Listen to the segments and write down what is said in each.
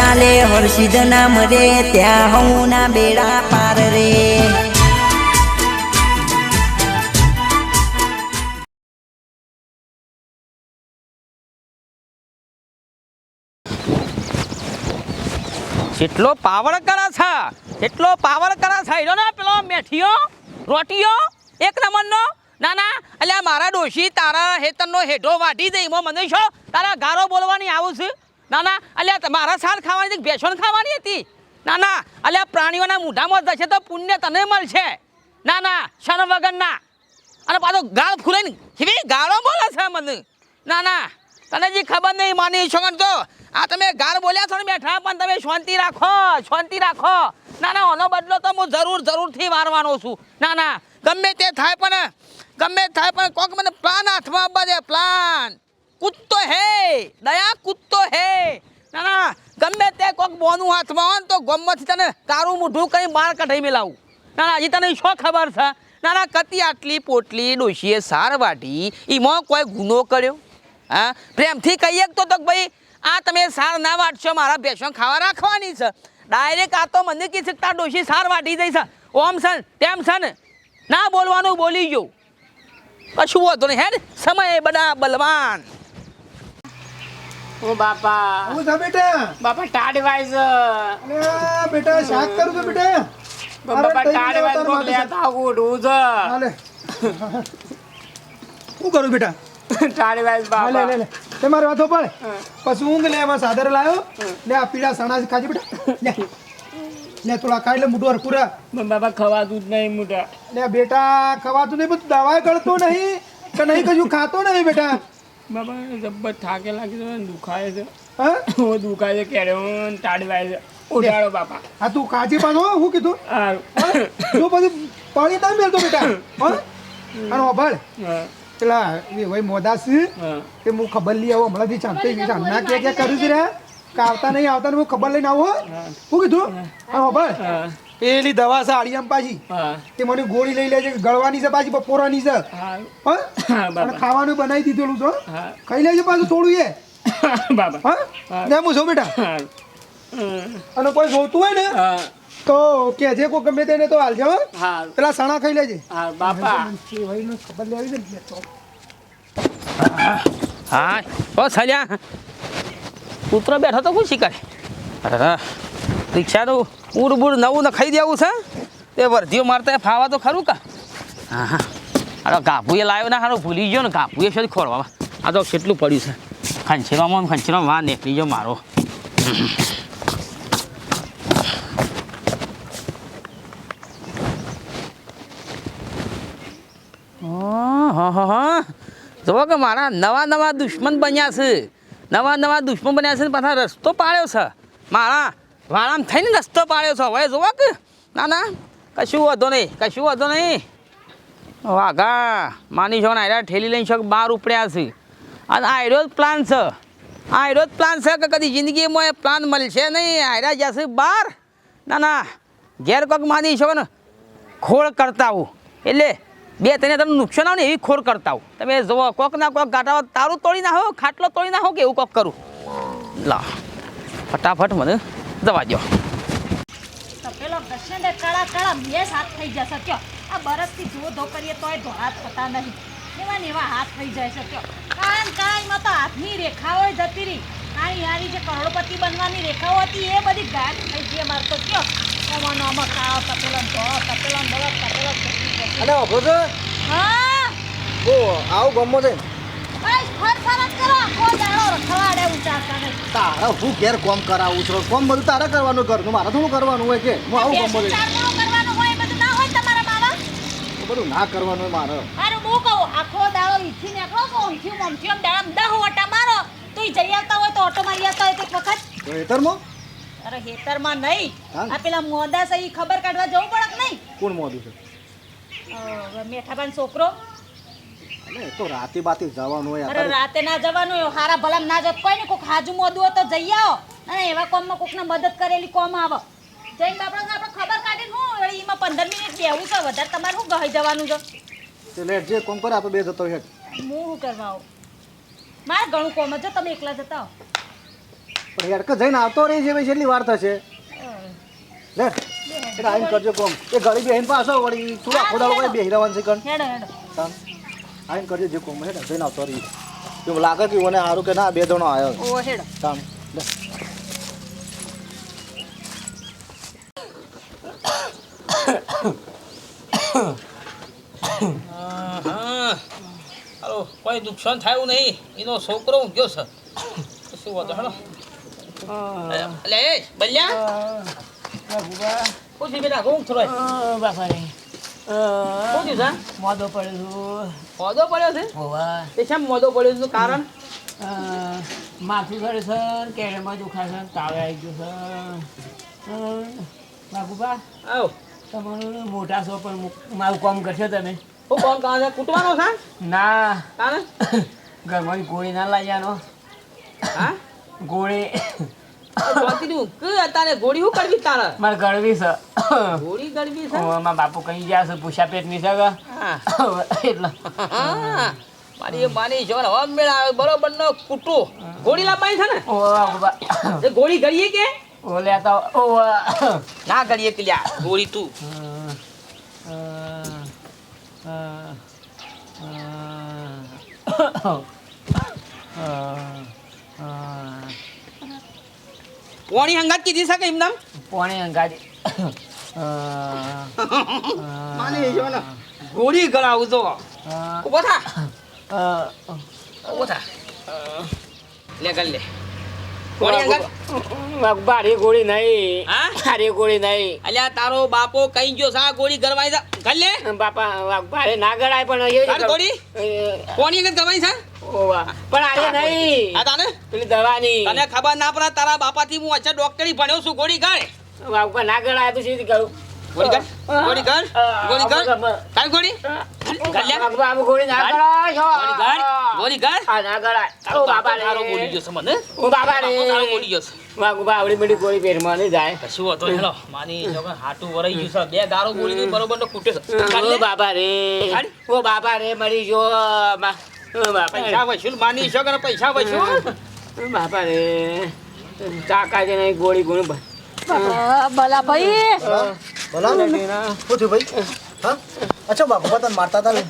ચાલે, હર્ષિદ નામ રે, ત્યાં હું ના બેડા પાર રે. જેટલો પાવર કરે છે એટલો પાવર કરે છે એનો ને પેલો મેઠીઓ, રોટીઓ, એક નંબરનો. ના ના એટલે મારા ડોશી તારા હેતનનો હેઠો વાઢી દઈ એમાં મને છો તારા ગારો બોલવાની આવું છે? ના ના, અલ્યા મારા સાર ખાવાની ભેંસોને ખાવાની હતી. ના ના, અલ્યા, પ્રાણીઓના મોઢામાં જશે તો પુણ્ય તને મળશે. ના ના શન વગરના અને પાછો ગાળ ફૂલાઈને કેવી ગાળો બોલે છે મને. ના ના, તને જે ખબર નહીં, માની છોકન તો. આ તમે ગાળ બોલ્યા છો ને બેઠા, પણ તમે શાંતિ રાખો શાંતિ રાખો. ના ના, આનો બદલો તો હું જરૂર, જરૂરથી મારવાનો છું. ના ના, ગમે તે થાય પણ, ગમે થાય પણ કોક મને પ્લાન હાથમાં આપવા દે પ્લાન કૂદતો હે, દયા કૂદતો હે. ના ના, ગમે તે કોક બોનું હાથમાં હોય તો ગમમાંથી તને તારું મોઢું કંઈ બહાર કઢાઈ મેલાવું. ના ના, હજી તને શું ખબર છે? ના ના, કતી આટલી પોટલી ડોશીએ સાર વાટી એમાં કોઈ ગુનો કર્યો? હા, પ્રેમથી કહીએ તો તો ભાઈ, આ તમે સાર ના વાટશો, મારા ભેંસો ખાવા રાખવાની છે. ડાયરેક્ટ આ તો મને કી શકતા ડોશી સાર વાટી છે. ઓમ સન તેમ સન ના બોલવાનું બોલી ગયો. કશું વાંધો નહીં હેડ સમય બધા બલવાન. ઓ બાપા. હું છે બેટા. બાપા અરે બેટા શાક કરું છું બેટા. બાપા લેતા હાલે શું કરું બેટા? હા, લે લે તે મારે વાતો પડે પછી ઊંઘ લે એમાં સાદર લાવ્યો લે આ પીળા સણા ખાજે બેટા. લે. લે થોડા ખાઈ લે મોટું હરકુરા બાબા બાપા ખવાતું જ નહીં મોટા લે બેટા ખવાતું નહીં બધું દવા કરતો નહીં કે નહીં કશું ખાતો નહીં બેટા. બાપા જબ્બર થાકે લાગે છે દુખાય છે. હા? ઓ દુખાય છે હું ટાઢ છે. ઉઠાડો બાપા. આ તું કાજી પાછો હું કીધું? જો પછી પાણી ના મેળતો બેટા. હા? અને ઓભાળ પેલા એ ભાઈ મોદાસી કે હું ખબર લઈ આવું હમણાંથી શાંતિ ના કે કે કર્યું છે રે. કે આવતા નહીં આવતા હું ખબર લઈને આવો હું. શું કીધું? હા હા. પેલી દવા છે આડિયામ પાછી તે મને ગોળી લઈ લેજે ગળવાની છે પાછી બપોરાની છે હા ખાવાનું બનાવી દીધેલું છો ખાઈ લેજે પાછું થોડું એ બાબા હા હા. ને હું છો બેટા અને કોઈ જોતું હોય ને તો કે જે કોઈ ગમે તેને તો હાલજે હો પેલા સણા ખાઈ લેજે હા બાપા ખબર લેવી છે ને તો હા ઓ સલ્યા કૂતરો બેઠો તો ખુશી કરે અરે રિક્ષાનું ઉડ બુડ નવું ને ખાઈ દેવું છે? તે વર્ધીઓ મારતા ફાવા તો ખરું કા? હા હા અરે કાપુએ લાવ્યો ને સારું ભૂલી ગયો ને ગાભુએ છે ખોરવામાં આ તો કેટલું પડ્યું છે. ખંચેરામાં ખંચેરામાં વા નીકળી ગયો મારો. જુઓ કે મારા નવા નવા દુશ્મન બન્યા છે. નવા નવા દુશ્મન બન્યા છે ને પાછા રસ્તો પાડ્યો છે. મારા વાળામાં થઈને રસ્તો પાડ્યો છો. હવે જુઓ કે ના ના કશું વાંધો નહીં, કશું વાંધો નહીં. વાઘા, માની છો ને ઠેલી લઈને શોખ બહાર ઉપડ્યા છે. અને આયરો જ પ્લાન છે. આયરો જ પ્લાન છે કે કદી જિંદગીમાં એ પ્લાન મળશે નહીં. આયરા જશે બહાર ના ના ઘેર કોક માની છો ને, ખોળ કરતા હું એટલે બે તને તમને નુકસાન આવે ને એવી ખોળ કરતા આવું તમે જુઓ, કોક ના કોક ગાટા તારું તોડી નાખો, ખાટલો તોડી નાખો કે એવું કોક કરું. લા, ફટાફટ મને જવા દો તો પેલો કૃષ્ણ કળા કાળા મેસ હાથ થઈ જશે કયો? આ બરસથી જો ધો કરીએ તોય ધોળા થતા નહીં. એવા ને એવા હાથ થઈ જાય છે. કયો? કારણ કાંઈમાં તો હાથની રેખાઓ જતી રહી કાંઈ યારી જે કરોડપતિ બનવાની રેખાઓ હતી એ બધી ગાયબ થઈ ગઈ અમારે તો. કયો? કમાનો આમાં કાળો તપેલો ધો તપેલો બળદ તપેલો. અને અભો હા? ઓ આવું ગમો છે. તારા હું ઘેર કોમ કરાવું છું? કોમ બધું તારે કરવાનું ઘરનું મારે થોડું કરવાનું હોય કે? હું આવું કોમ બેસી બધું કરવાનું હોય બધું ના હોય તમારા માવા? બધું ના કરવાનું હોય મારે. અરે હું કહું આખો દાડો ઈથી નીકળો છો ઈથી મમથી આમ દાડમ દહ ઓટા મારો. તો ઈ જઈ આવતા હોય તો ઓટો મારી આવતા હોય તો એક વખત. તો હેતરમાં? અરે હેતરમાં નહીં. આ પેલા મોદા છે ખબર કાઢવા જવું પડે નહીં? કોણ મોદું છે? મેઠાબાન છોકરો. એટલે એ તો રાતે બાતે જવાનું હોય અરે અત્યારે રાતે ના જવાનું હોય હારા ભલામ ના જત. કોઈ ને કોક હાજુ મોદું હોય તો જઈ આવો. અને એવા કોમમાં કોકને મદદ કરેલી કોમ આવો. જઈને આપણે આપણે ખબર કાઢીને હું વળી એમાં પંદર મિનિટ બેવું છે. વધારે તમારે શું ગહી જવાનું છે? એટલે જે કોમ કરે આપણે બે જતો હેઠ હું શું કરવા આવું? મારે ઘણું કોમ જો તમે એકલા જતા હો. પણ યાર કે જઈને આવતો રહી છે ભાઈ કેટલી વાર થશે. લે એટલે આઈને કરજો કોમ. એ ગળી બેહીને પાછો વળી થોડા કોઈ બેહી રહેવાનું છે કણ. હેડો હેડો. તાન. આઈને કરજે જે કોમ હે જઈને આવતો રહી તો લાગે કે મને સારું કે ના બે જણો આવ્યો ઓ હેડો. કામ લે. હાલો કોઈ નુકસાન થયું નહીં. એનો છોકરો ગયો છે. શું વાંધો હેડો લે બલ્યા. બેટા ઊંઘ થોડો બાપાને શું થયું છે? મોદો પડ્યો મોદો પડ્યો છે? હોવા. તે શેમ મોદો પડ્યો છે? કારણ? માથું ને કેળમાં દુખાય છે ને તાવે આવી ગયો છે. બાપુબા આવ. તમારું મોટા છો પણ મારું કામ કરશો તમે? હું કોણ કાં છે? કૂટવાનો છે? ના. કાને ઘરમાં ગોળી ના લાવવાનો હા? ગોળી ચોથી નું કે ગોળી શું કરવી તારે? મારે ગળવી છે. ગોળી છે? મારા બાપુ કઈ ગયા છે એટલે. મારી માની જો હવે મેળ આવે બરોબર નો કૂટું. ગોળી લાવવાની છે ને? એ ગોળી ગળીએ કે? ઓ તો ઓ ના ગળીએ કે લ્યા ગોળી તું. કોણી હંગાત કીધી શકે એમ નામ પોણી અંગાજી માની જો ને ગોળી ગળાવું જો ઊભો થા. ઊભો થા. લે ગલ લે. હંગાત. બારી ગોળી નહીં હા? સારી ગોળી નહીં અલ્યા તારો બાપો કઈ ગયો સા ગોળી ગરવાઈ જા. લે. બાપા બારે ના ગળાય પણ ગોળી? કોણી હંગાત ગરવાઈ છે? ઓવા પણ આજે નહીં. આ તાને? પેલી દવાની. તને ખબર ના પડે તારા બાપાથી હું અચ્છા ડોક્ટરી ભણ્યો છું ગોળી ગાળ બાપા ના ગળાય તો સીધી કરું ગોળી ગાળ ગોળી ગાળ ગોળી ગાળ? તાર ગોળી ગાળ લે. ગોળી ના ગળાય ગોળી ગાળ ગોળી ગાળ આ ના ગળાય ઓ બાપા રે તારો બોલી ગયો મને. ઓ બાપા રે તારો બોલી ગયો છે. બા આવડી મોટી ગોળી પેટમાં નહીં જાય. કશું હતો હેલો માની જો હાટું વરાઈ ગયું છે. બે ગારો બોલી બરોબર નો કૂટે છે. ઓ બાપા રે ઓ બાપા રે મરી જો. પૈસા વસૂલ માની છો કે પૈસા વસૂલ? બાપા રે ચાકા છે નહીં ગોળી ગોળી ભલા ભાઈ. ભલા ભાઈ? હા? અચ્છા બાપુ તને મારતા હતા ને?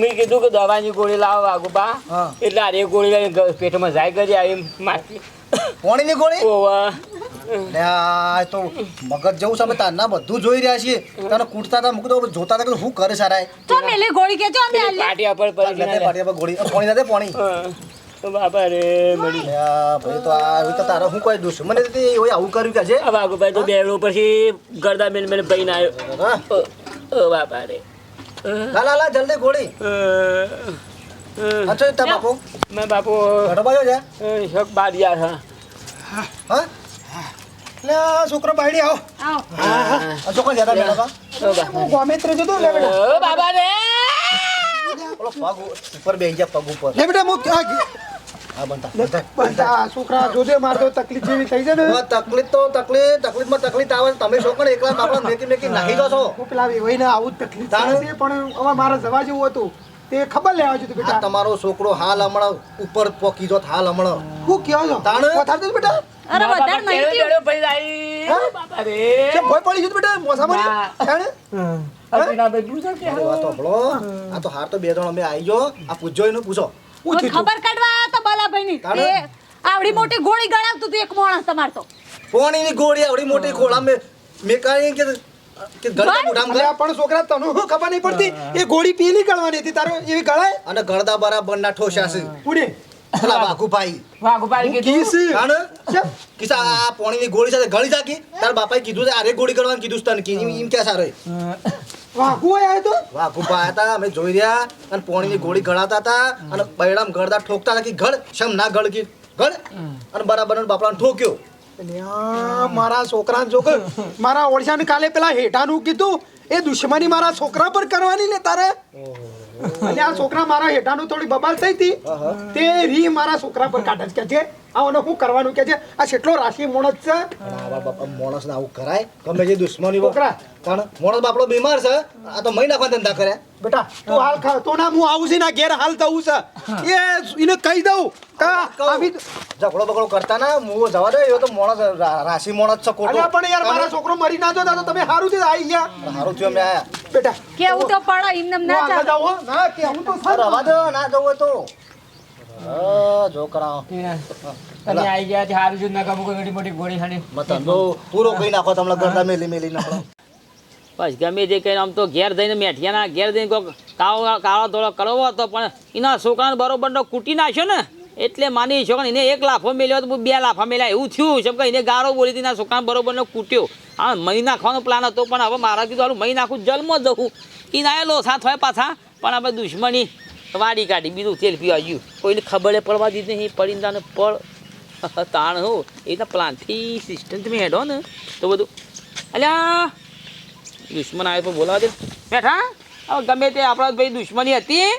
મેં કીધું કે દવાની ગોળી લાવો વાગુબા બા એટલે આ ગોળી લઈને પેટમાં જાય કરી આવી માટી પોણીની ગોળી? ઓવા આ તો મગજ જેવું છે અમે તારના બધું જોઈ રહ્યા છીએ. તને કૂટતા હતા મૂકતો જોતા હતા કે શું કરે સારા તો મેલે ગોળી કેજો અમે પાટિયા પર પાટિયા પર ગોળી. પોણી નથી પોણી. બાપા રે મળી ભાઈ તો આ તો તારો હું કોઈ દુશ્મન હતી એવું આવું કર્યું કે છે આ વાગુભાઈ તો બેડો પછી ગરદા મેલ મેલ પૈન આવ્યો હા? ઓ બાપા રે. લા લા લા જલ્દી ગોળી. અચ્છા તા બાપુ. મેં બાપુ ઘડો છે? શોક બારિયા હા હા? લે છોકરો બાયડી આવો. આવો. આ છોકરો જતા બેઠા હતા હું. ગોમેત્ર જતો લે બેટા. ઓ બાપા રે! ઓલો પગ ઉપર બેહી જા પગ ઉપર. લે બેટા મુક આ હા બનતા બનતા છોકરા જોજે મારતો તકલીફ જેવી થઈ છે ને. તકલીફ તો તકલીફ તકલીફમાં તકલીફ આવે તમે છોકરો એકલા બાપડા મેકી મેકી નાખી દો છો હું. પેલા ને આવું જ તકલીફ પણ હવે મારે જવા જેવું હતું. તે ખબર લેવા જોતું બેટા. તમારો છોકરો હાલ હમણાં ઉપર પોકી જોત હાલ હમણાં. હું કયો છો તાણ? વધારે દે બેટા? અરે વધાર નહીં થયું. જાય ઓ બાપા રે. કેમ ભય પડી જતું બેટા? મોસામાં તાણ? ભાઈ કે. આ તો હાર તો બે જણ અમે આવી ગયો. આ પૂછજો એનું પૂછો. પૂછી ખબર કાઢવા તો બલાભાઈની. ની આવડી મોટી ગોળી ગળાવતું તું એક માણસ તમાર તો. પોણીની ગોળી આવડી મોટી ખોળા મેં મેકાણી કાઈ કે પણ છોકરા તને શું ખબર નહીં પડતી? એ ગોળી પીલી ગળવાની હતી તારો એવી ગળાય? અને ગળદા બરાબર ના ઠોસ્યા છે પુણે પેલા વાઘુભાઈ. વાઘુભાઈ કીધું? કીશ. કિસા આ પોણીની ગોળી સાથે ગળી જાકી તાર બાપાએ કીધું છે આરે ગોળી કરવાનું કીધું તને કે એમ ક્યાં સારો વાઘુ તો? હતા અમે જોઈ રહ્યા અને પોણીની ગોળી ગળાતા હતા અને બૈડામ ગળદા ઠોકતા હતા કે ગળ શમ ના ગળ? કે ગળ અને બરાબર બાપડાને ઠોક્યો. મારા છોકરા જો મારા ઓળશાને કાલે પેલા હેઠાનું કીધું એ દુશ્મની મારા છોકરા પર કરવાની ને તારે. અને આ છોકરા મારા હેઠાનું થોડી બબાલ થઈ હતી. તે રી મારા છોકરા પર કાઢે છે. કે છે આને શું કરવાનું કે છે આ કેટલો રાશિ મોણસ છે. મોણસ ને આવું કરાય? ગમે જે દુશ્મની છોકરા. કારણ મોણસ બાપડો બીમાર છે. આ તો મહી નાખવા ધંધા કર્યા બેટા તું હાલ ખા તો ના હું આવું છે ના ઘેર હાલ થવું છે. એ એને કહી દઉં. ઝઘડો બગડો કરતા ના હું જવા દે એ તો મોણસ રાશિ મોણસ છે કોટો અલ્યા પણ યાર મારા છોકરો મરી ના જો તો તમે સારું થી આવી ગયા. સારું થયું અમે આયા. બેટા. કેવું તો પડે એમને હું ના ચાલે. ના કે હું તો સર રવા દો ના જવું હોય તો. જો કરાવો. તમે આવી ગયા છે સારું છું નકા મૂકો મોટી મોટી ગોળી ખાની મતલબ પૂરો કઈ નાખો તમને ગરદા મેલી મેલી નાખો. બસ ગમે તે કહીને આમ તો ઘેર જઈને મેઠિયાના ઘેર જઈને કોઈક કાળો કાળો ધોળો કરવો હતો, પણ એના છોકરાને બરોબરનો કૂટી નાખ્યો ને. એટલે માની છો કે એને એક લાફો મેલ્યો તો બે લાફા મેલ્યા, એવું થયું. છે કે એને ગારો બોલી હતી એના છોકરાને બરોબરનો કૂટ્યો. હા મહી નાખવાનો પ્લાન હતો, પણ હવે મારા કીધું હાલું મહી નાખું, જલમો જવું. એ ના લોસા થાય પાછા, પણ આપણે દુશ્મની વાડી કાઢી, બીજું તેલ પીવા ગયું. કોઈને ખબર પડવા દીધી નહીં પરિંદાને પડ તાણ હો, એ તો પ્લાનથી સિસ્ટમ તમે હેડો ને. તો બધું અલ્યા દુશ્મન આવે તો બોલાવા દે. બેઠા? હવે ગમે તે આપણા ભાઈ દુશ્મની હતી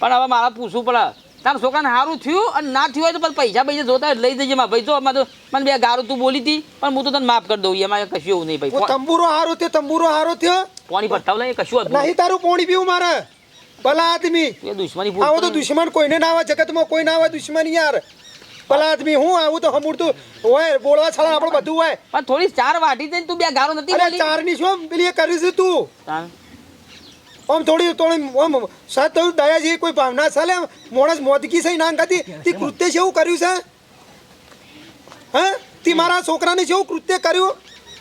પણ હવે મારે પૂછવું પડે. તારા છોકરાને સારું થયું અને ના થયું હોય તો પછી પૈસા પૈસા જોતા લઈ જજે. મારા ભાઈ જો અમારે તો મને બે ગારું તું બોલી હતી પણ હું તો તને માફ કરી દઉં. એમાં કશું એવું નહીં ભાઈ. તંબુરો હારો થયો તંબુરો હારો થયો. પોણી ભરતા લઈ કશું હતું નહીં તારું પોણી પીવું મારે. ભલા આદમી. દુશ્મની આવો તો દુશ્મન કોઈને ના આવે જગતમાં કોઈ ના આવે દુશ્મન યાર. આદમી હું આવું તો હમૂડતું હોય બોલવા છાળા આપણે બધું હોય. પણ થોડી ચાર વાટી દઈને તું બે ગારો નથી બોલી. ચારની શું પેલી એ કરી છે તું. આમ થોડી થોડી આમ સાથ થયું દયા જેવી કોઈ ભાવના ચાલે મોણસ મોદકી સહી ના ખાતી. તે કૃત્ય છે એવું કર્યું છે? હે? તે મારા છોકરાને જેવું કૃત્ય કર્યું?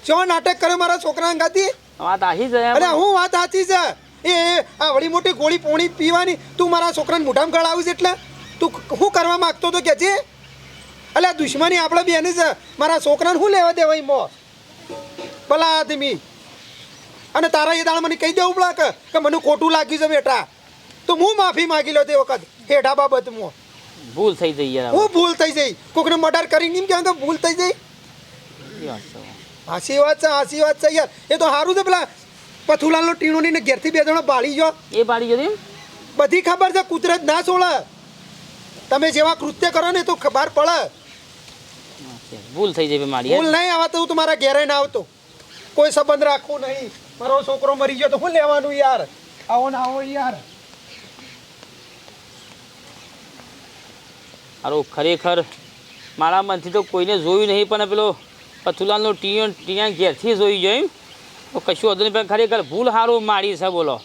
જેવો નાટક કર્યો મારા છોકરાને ખાતી? વાત આહી છે અરે હું વાત સાચી છે. એ એ, આ વળી મોટી ગોળી પોણી પીવાની તું મારા છોકરાને મોઢામાં ગળાવીશ એટલે? તું શું કરવા માંગતો તો કે છે અલે દુશ્મની આપણે બેની છે. મારા છોકરાને શું લેવા દેવાય મો? ભલા આદમી. અને તારા એ દાળ મને કહી દેવું પડે કે મને ખોટું લાગ્યું છે બેટા. તો હું માફી માગી લો તે વખત. હેઠા બાબતમાં ભૂલ થઈ જઈ યાર હું ભૂલ થઈ જઈ. કોકને મર્ડર કરીને એમ કહેવાય ભૂલ થઈ જઈ. હાસી વાત છે હાસી વાત છે યાર. એ તો સારું છે પેલા પથુલાલનો ટીણો ને ઘેરથી બે જણા બાળી ગયો. એ બાળી ગયો બધી ખબર છે કુદરત ના છોડે. તમે જેવા કૃત્ય કરો ને તો ખબર પડે. ભૂલ થઈ જાય મારી ભૂલ નહીં આવતો હું તમારા ઘેરે ના આવતો. કોઈ સંબંધ રાખવું નહીં. મારો છોકરો મરી ગયો તો હું લેવાનું યાર? આવો ને આવો યાર. અરે ખરેખર મારા મનથી તો કોઈને જોયું નહીં પણ પેલો પથુલાલનો ટીયો ટીયા ઘેરથી જોઈ જાય તો કશું હતું નહીં પણ ખરેખર ભૂલ સારું મારી છે બોલો.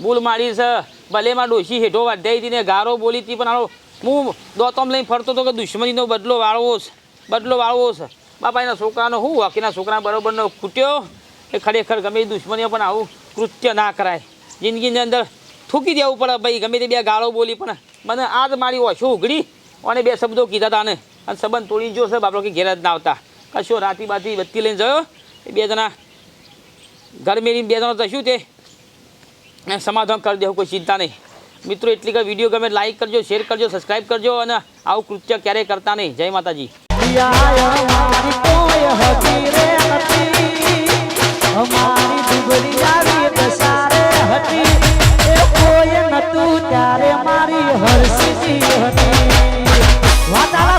ભૂલ મારી છે ભલે માં ડોશી હેઠો વાઢાઈ હતી ને ગારો બોલી હતી પણ હારો હું દોતમ લઈને ફરતો હતો કે દુશ્મનીનો બદલો વાળવો છે. બદલો વાળવો છે. બાપા એના છોકરાનો શું? વાકીના છોકરા બરોબરનો ખૂટ્યો એ ખરેખર ગમે એ દુશ્મનીઓ પણ આવું કૃત્ય ના કરાય. જિંદગીની અંદર થૂકી દેવું પડે ભાઈ, ગમે તે બે ગાળો બોલી પણ. મને આજ મારી ઓછું ઉઘડી? અને બે શબ્દો કીધા હતા ને અને સંબંધ તોડી જો છે બાપડો કે ઘેર જ ના આવતા. કશો રાતી બાતી બત્તી લઈને જયો. એ બે જણા ઘર મેળીને બે જણા જશું તે. સમાધાન કરી દેવું, કોઈ ચિંતા નહીં. મિત્રો, એટલી કે વીડિયો ગમે લાઈક કરજો શેર કરજો સબસ્ક્રાઈબ કરજો અને આવું કૃત્ય ક્યારેય કરતા નહીં. જય માતાજી. દુબરિયા અમારી કોઈ હતી રે હતી અમારી મારી હરસીજી હતી વાતાવરણ